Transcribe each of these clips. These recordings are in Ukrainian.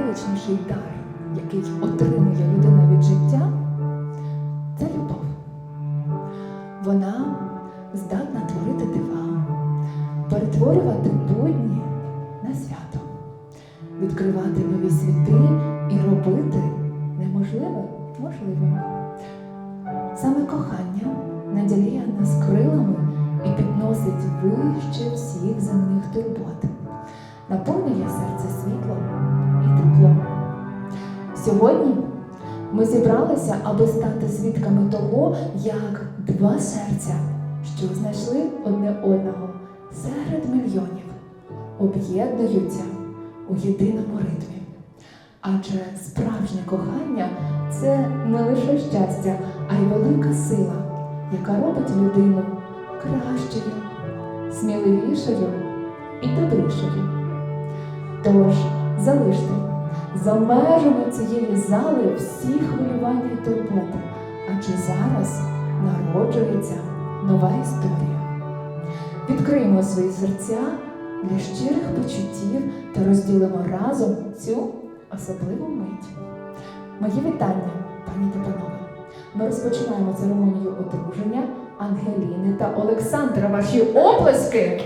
найцінніший дар, який отримує людина від життя, це любов. Вона здатна творити дива, перетворювати будні на свято, відкривати нові світи і робити неможливе можливим. Саме кохання наділяє нас крилами і підносить вище всіх земних турбот, зібралися, аби стати свідками того, як два серця, що знайшли одне одного серед мільйонів, об'єднуються у єдиному ритмі. Адже справжнє кохання це не лише щастя, а й велика сила, яка робить людину кращою, сміливішою і добрішою. Тож залиште за межами цієї зали всі хвилювання й турботи, адже зараз народжується нова історія. Відкриємо свої серця для щирих почуттів та розділимо разом цю особливу мить. Мої вітання, пані та панове. Ми розпочинаємо церемонію одруження Ангеліни та Олександра. Ваші оплески!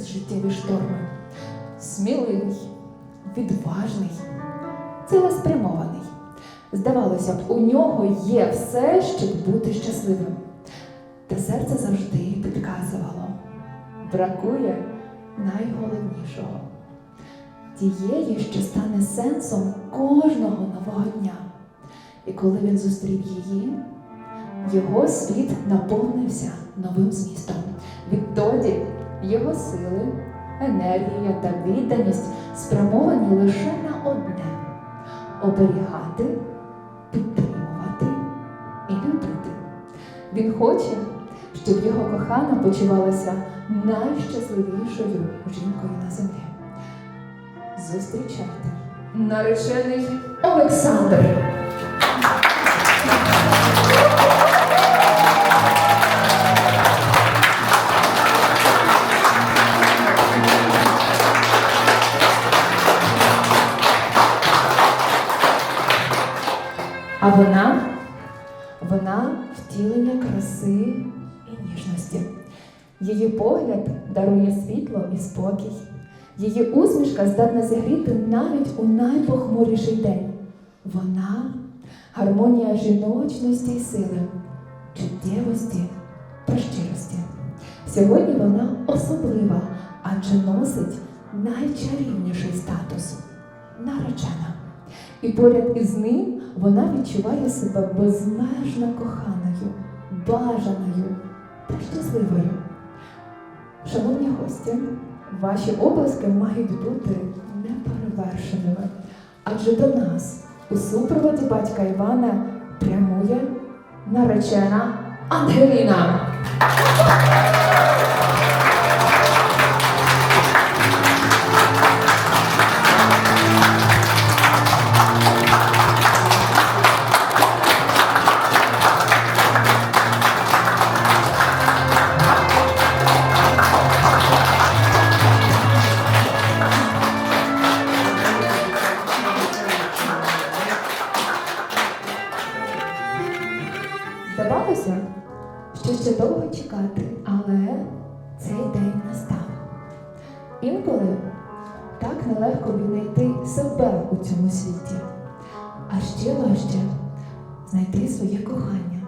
Крізь життєві шторми. Сміливий, відважний, цілеспрямований. Здавалося б, у нього є все, щоб бути щасливим. Та серце завжди підказувало. Бракує найголовнішого тієї, що стане сенсом кожного нового дня. І коли він зустрів її, його світ наповнився новим змістом. Відтоді його сили, енергія та відданість спрямовані лише на одне оберігати, підтримувати і любити. Він хоче, щоб його кохана почувалася найщасливішою жінкою на землі. Зустрічайте наречений Олександр. А вона, вона втілення краси і ніжності. Її погляд дарує світло і спокій. Її усмішка здатна зігріти навіть у найпохмуріший день. Вона гармонія жіночності і сили, чуттєвості та щирості. Сьогодні вона особлива, адже носить найчарівніший статус наречена. І поряд із ним вона відчуває себе безмежно коханою, бажаною та щасливою. Шановні гості, ваші обласки мають бути неперевершеними, адже до нас у супроводі батька Івана прямує наречена Ангеліна. Знайти своє кохання,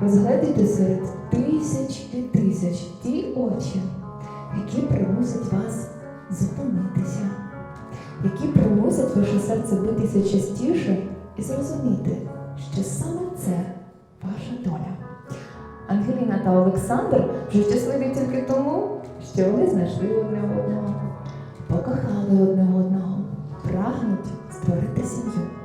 розгледіти серед тисяч і тисяч ті очі, які примусять вас зупинитися, які примусять ваше серце битися частіше і зрозуміти, що саме це ваша доля. Ангеліна та Олександр вже щасливі тільки тому, що вони знайшли одне одного, покохали одне одного, прагнуть створити сім'ю.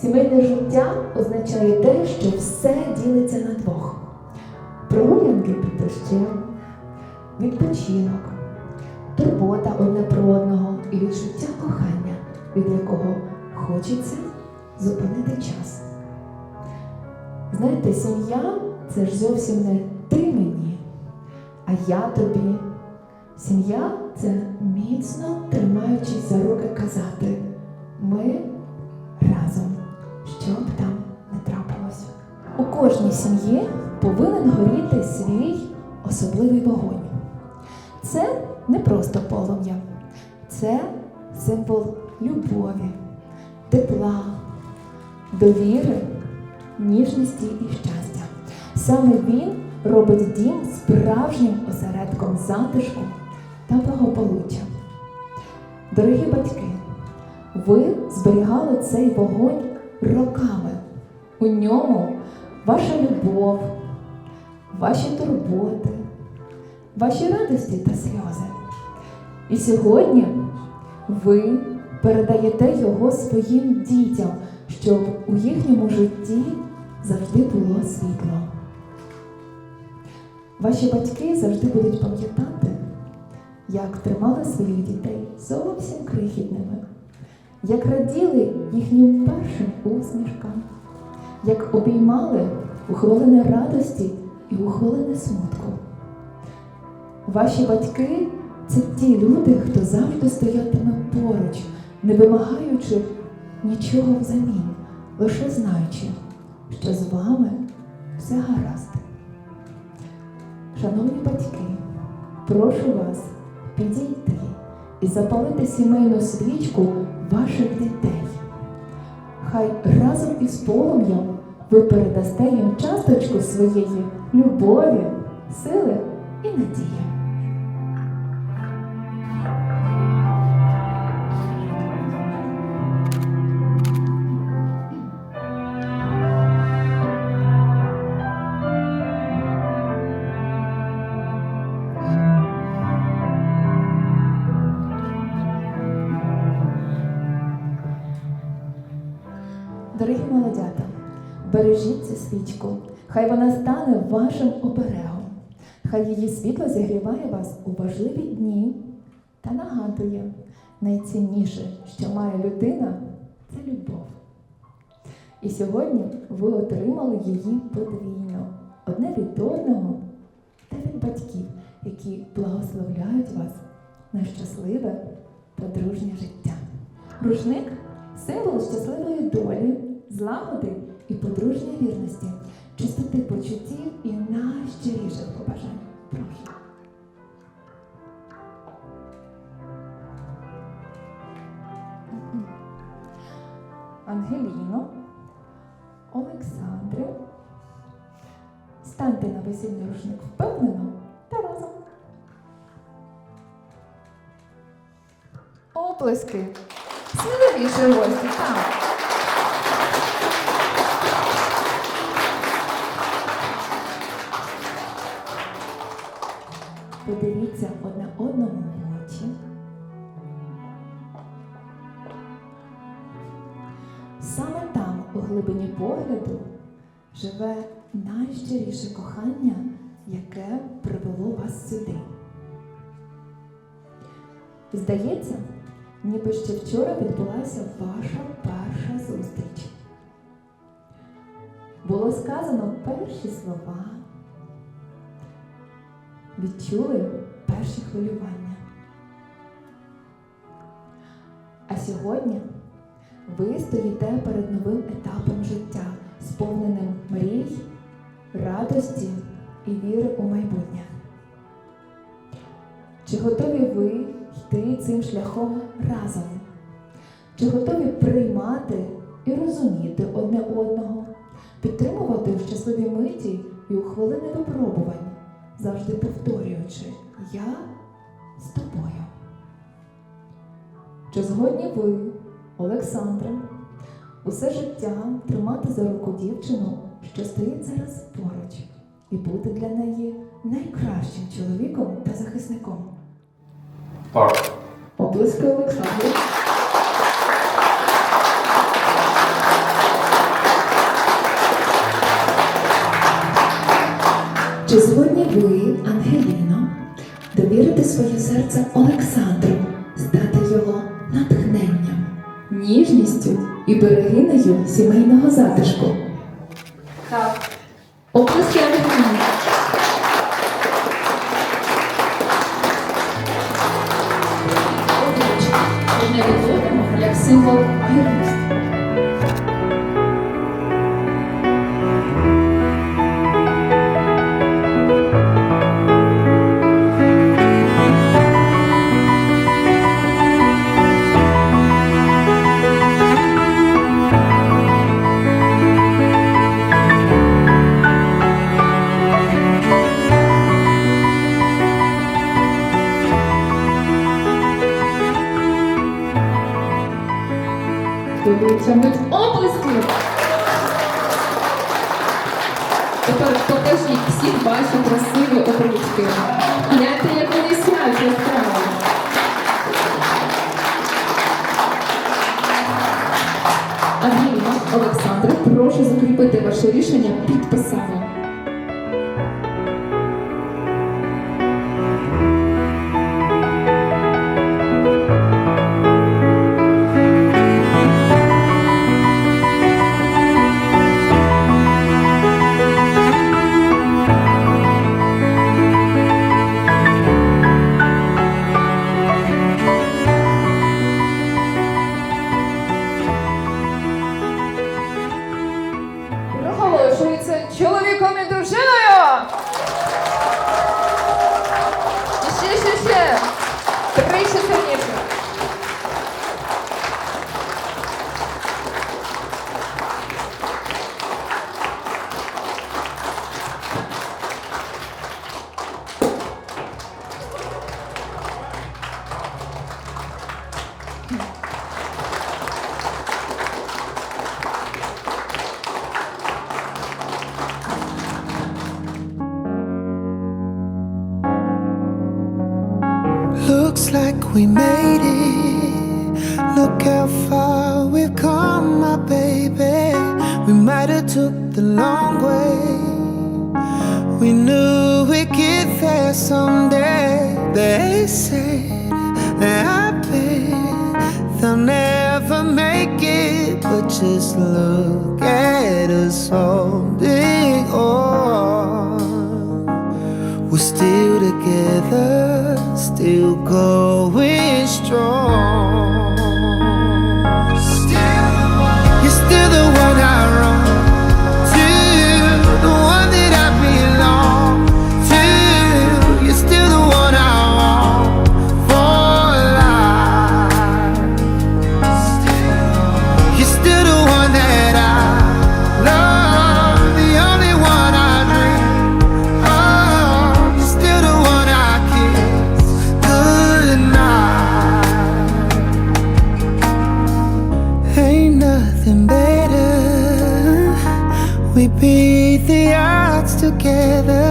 Сімейне життя означає те, що все ділиться на двох: прогулянки під дощем, відпочинок, турбота одне про одного і відчуття кохання, від якого хочеться зупинити час. Знаєте, сім'я це ж зовсім не ти мені, а я тобі. Сім'я це міцно тримаючись за руки казати ми разом, що б там не трапилось. У кожній сім'ї повинен горіти свій особливий вогонь. Це не просто полум'я, це символ любові, тепла, довіри, ніжності і щастя. Саме він робить дім справжнім осередком затишку та благополуччя. Дорогі батьки, ви зберігали цей вогонь роками. У ньому ваша любов, ваші турботи, ваші радості та сльози. І сьогодні ви передаєте його своїм дітям, щоб у їхньому житті завжди було світло. Ваші батьки завжди будуть пам'ятати, як тримали своїх дітей зовсім крихітними, як раділи їхнім першим усмішкам, як обіймали у хвилини радості і у хвилини смутку. Ваші батьки це ті люди, хто завжди стоятиме поруч, не вимагаючи нічого взамін, лише знаючи, що з вами все гаразд. Шановні батьки, прошу вас підійти і запалити сімейну свічку ваших дітей. Хай разом із полум'ям ви передасте їм часточку своєї любові, сили і надії. Дорогі молодята, бережіть цю свічку, хай вона стане вашим оберегом, хай її світло зігріває вас у важливі дні та нагадує, найцінніше, що має людина, це любов. І сьогодні ви отримали її подвійно, одне від одного та від батьків, які благословляють вас на щасливе та дружнє життя. Рушник символ щасливої долі, злагоди і подружньої вірності, чистоти почуттів і найщиріших побажань. Прошу. Ангеліно, Олександре, станьте на весільний рушник впевнено та разом. Оплески. Сміливіше гості, так. Одне одному в очі. Саме там, у глибині погляду, живе найщиріше кохання, яке привело вас сюди. Здається, ніби ще вчора відбулася ваша перша зустріч. Було сказано перші слова, відчули перші хвилювання. А сьогодні ви стоїте перед новим етапом життя, сповненим мрій, радості і віри у майбутнє. Чи готові ви йти цим шляхом разом? Чи готові приймати і розуміти одне одного, підтримувати в щасливій миті і у хвилини випробувань, завжди повторюючи Я з тобою? Чи згодні ви, Олександре, усе життя тримати за руку дівчину, що стоїть зараз поруч, і бути для неї найкращим чоловіком та захисником? Так, Облиски Олександру. Чи згодні ви, своє серце Олександру, стати його натхненням, ніжністю і берегинею сімейного затишку? Like we made it. Look how far we've come, my baby. We might have took the long way. We knew we'd get there someday. They said that I they'll never make it, but just look at us holding on. We're still together, still going strong. We beat the odds together.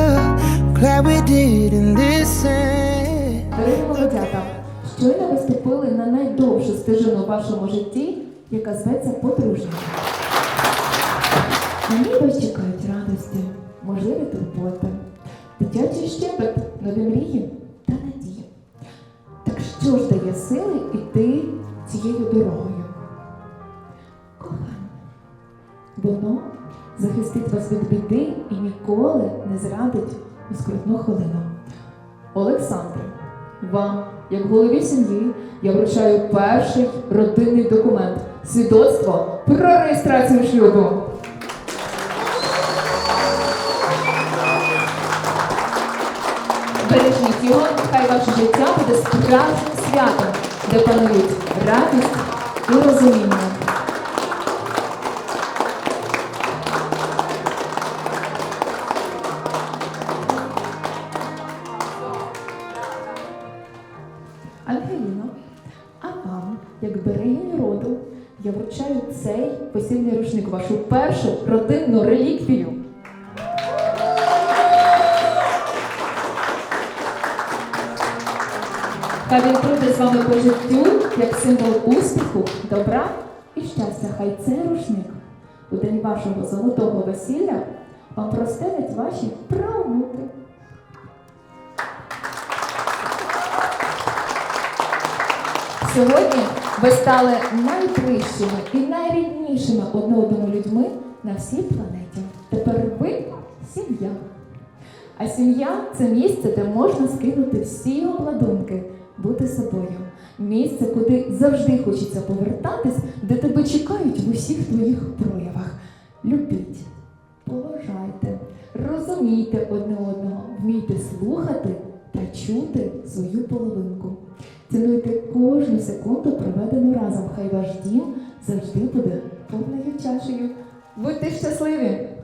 Glad we didn't listen. Дорогі щойно ви ступили на найдовшу стежину в вашому житті, яка зветься подружня. На ній вас чекають радості, можливі турботи, дитячий щебет, нові мрії та надії. Так що ж дає сили йти цією дорогою? Кохання. Воно захистить вас від біди і ніколи не зрадить у скрутну хвилину. Олександре, вам, як голові сім'ї, я вручаю перший родинний документ свідоцтво про реєстрацію шлюбу. Бережіть його, хай ваше життя буде справжнім святом, де панують радість і розуміння. Берегині роду, я вручаю цей весільний рушник, вашу першу родинну реліквію. Хай він пройде з вами по життю як символ успіху, добра і щастя. Хай цей рушник у день вашого золотого весілля вам простелять ваші правнуки. Сьогодні ви стали найближчими і найріднішими одне одному людьми на всій планеті. Тепер ви сім'я. А сім'я це місце, де можна скинути всі обладунки, бути собою. Місце, куди завжди хочеться повертатись, де тебе чекають в усіх твоїх проявах. Любіть, поважайте, розумійте одне одного, вмійте слухати та чути свою половинку. Цінуйте кожну секунду, проведену разом. Хай ваш дім завжди буде повною чашею. Будьте щасливі!